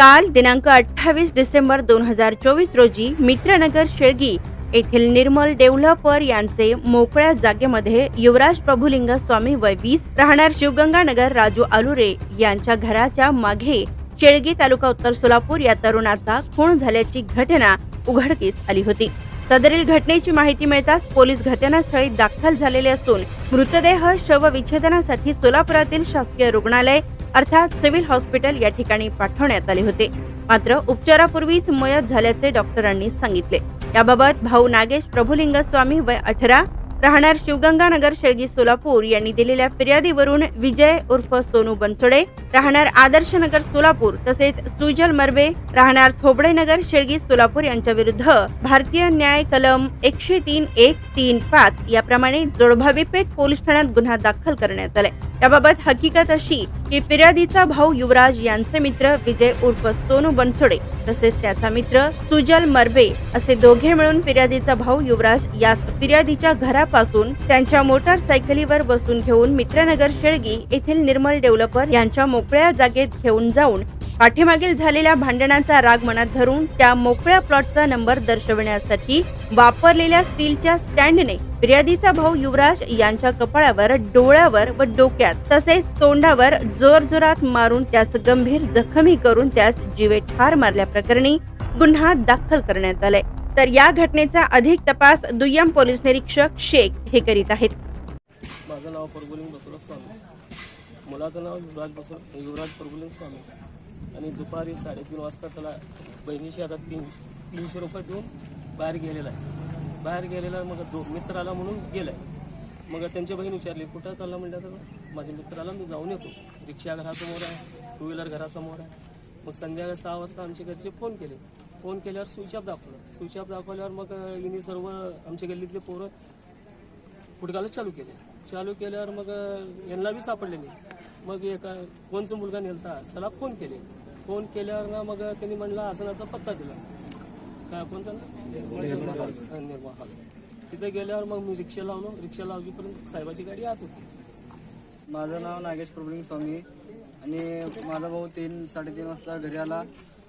काल दिनांक अठ्ठावीस डिसेंबर दोन हजार चोवीस रोजी मित्रनगर शेळगी येथील निर्मल डेव्हलपर यांचे मोकळ्या जागेमध्ये युवराज प्रभुलिंग स्वामी वय वीस राहणार शिवगंगानगर राजू आलुरे यांच्या घराच्या मागे शेळगी तालुका उत्तर सोलापूर या तरुणाचा खून झाल्याची घटना उघडकीस आली होती. सदरील घटनेची माहिती मिळताच पोलीस घटनास्थळी दाखल झालेले असून मृतदेह शवविच्छेदनासाठी सोलापुरातील शासकीय रुग्णालय अर्थात सिव्हिल हॉस्पिटल या ठिकाणी पाठवण्यात आले होते. मात्र उपचारापूर्वीच मयत झाल्याचे डॉक्टरांनी सांगितले. याबाबत भाऊ नागेश प्रभुलिंग स्वामी वय अठरा राहणार शिवगंगानगर शेळगी सोलापूर यांनी दिलेल्या फिर्यादीवरून विजय उर्फ सोनू बनसोडे राहणार आदर्शनगर सोलापूर तसेच सुजल मर्वे राहणार थोबडेनगर शेळगी सोलापूर यांच्या विरुद्ध भारतीय न्याय कलम एकशे तीन एक तीन पाच याप्रमाणे जोडभावी पेठ पोलीस ठाण्यात गुन्हा दाखल करण्यात आलाय. याबाबत हकीकत अशी की फिर्यादीचा भाऊ युवराज यांचे मित्र विजय उर्फ सोनू बनसोडे तसेच त्याचा मित्र सुजल मर्बे असे दोघे मिळून फिर्यादीचा भाऊ युवराज यास फिर्यादीच्या घरापासून त्यांच्या मोटारसायकलीवर बसून घेऊन मित्रनगर शेळगी येथील निर्मल डेव्हलपर यांच्या मोकळ्या जागेत घेऊन जाऊन पाठीमागील झालेल्या भांडणाचा राग मनात धरून त्या मोकळ्या प्लॉटचा नंबर दर्शविण्यासाठी वापरलेल्या स्टीलच्या स्टँडने फिर्यादीचा भाऊ युवराज यांच्या कपाळावर डोळ्यावर व डोक्यात तसेच तोंडावर जोरजोरात मारून त्यास गंभीर जखमी करून त्यास जीवे ठार मारल्याप्रकरणी गुन्हा दाखल करण्यात आलाय. तर या घटनेचा अधिक तपास दुय्यम पोलीस निरीक्षक शेख हे करीत आहेत. माझं नाव परगुलिंग बसवराज स्वामी. मुलाचं नाव युवराज बसव युवराज परगुलिंग स्वामी. आणि दुपारी साडेतीन वाजता त्याला बहिणीशी आता तीन तीनशे रुपये देऊन बाहेर गेलेला आहे. बाहेर गेलेला मग दो मित्र आला म्हणून गेलाय. मग त्यांची बहीण विचारली कुठं चालला म्हणलं तर माझ्या मित्राला मी जाऊन येतो. रिक्षा घरासमोर आहे टू व्हीलर घरासमोर आहे. मग संध्याकाळी सहा वाजता आमच्या घरचे फोन केले. फोन केल्यावर स्विच ऑफ दाखवलं. स्विच ऑफ दाखवल्यावर मग हिने सर्व आमच्या गल्लीतले पोरं हुडकायला चालू केले. चालू केल्यावर मग यांना बी सापडले नाही. मग एका कोणचा मुलगा नेलता त्याला फोन केले. फोन केल्यावर ना मग त्यांनी म्हणला असं असा पत्ता दिला. काय कोणता ना? निर्मा हॉल तिथे गेल्यावर मग मी रिक्षा लावलो. रिक्षा लावलीपर्यंत साहेबाची गाडी आत होती. माझं नाव नागेश प्रभुलिंग स्वामी आणि माझा भाऊ तीन साडेतीन वाजता घरी आला.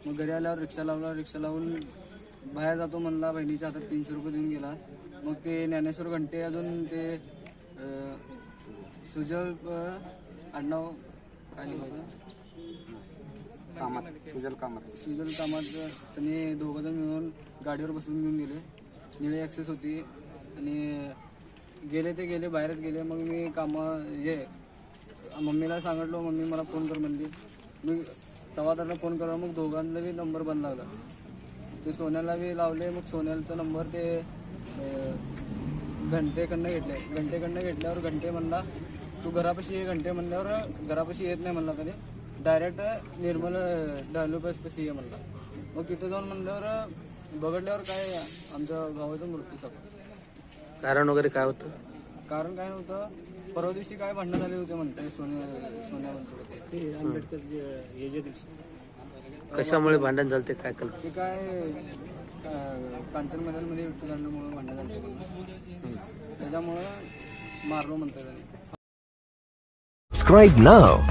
मग घरी आल्यावर रिक्षा लावला. रिक्षा लावून बाहेर जातो म्हणला बहिणीच्या हातात तीनशे रुपये देऊन गेला. मग ते ज्ञानेश्वर घंटे अजून ते सुजल आडनाव काय कामात सुजल कामात. सुजल कामात त्यांनी दोघं जण मिळून गाडीवर बसून घेऊन गेले. निळे ॲक्सेस होती आणि गेले ते गेले बाहेरच गेले. मग मी कामं हे मम्मीला सांगितलो मम्मी मला फोन कर म्हणली. मी तेव्हा त्यांना फोन करा मग दोघांना बी नंबर बंद लागला. ते सोन्याला बी लावले. मग सोन्याचा नंबर ते घंटेकडनं घेतले. घंटेकडनं घेतल्यावर घंटे म्हणला तू घरापाशी ये. घंटे म्हणल्यावर घरापाशी येत नाही म्हणला तरी डायरेक्ट निर्मल डायलोपसपाशी ये म्हणला मग तिथं जाऊन म्हणल्यावर बघडल्यावर काय आमच्या भावाचा मृत्यू सगळं कारण वगैरे काय होतं? कारण काय नव्हतं? परवा दिवशी काय भांडणं झाले होते म्हणते सोन्या सोन्या बनसोड ते ते आंबेडकर जे हे जे दिवशी. कशामुळे भांडण झालं ते काय कल्पना ते काय का- कांचन मैदानमध्ये विठ्ठलांमुळे भांडणं झाले म्हणून त्याच्यामुळं मारलो म्हणतात त्याने. Subscribe now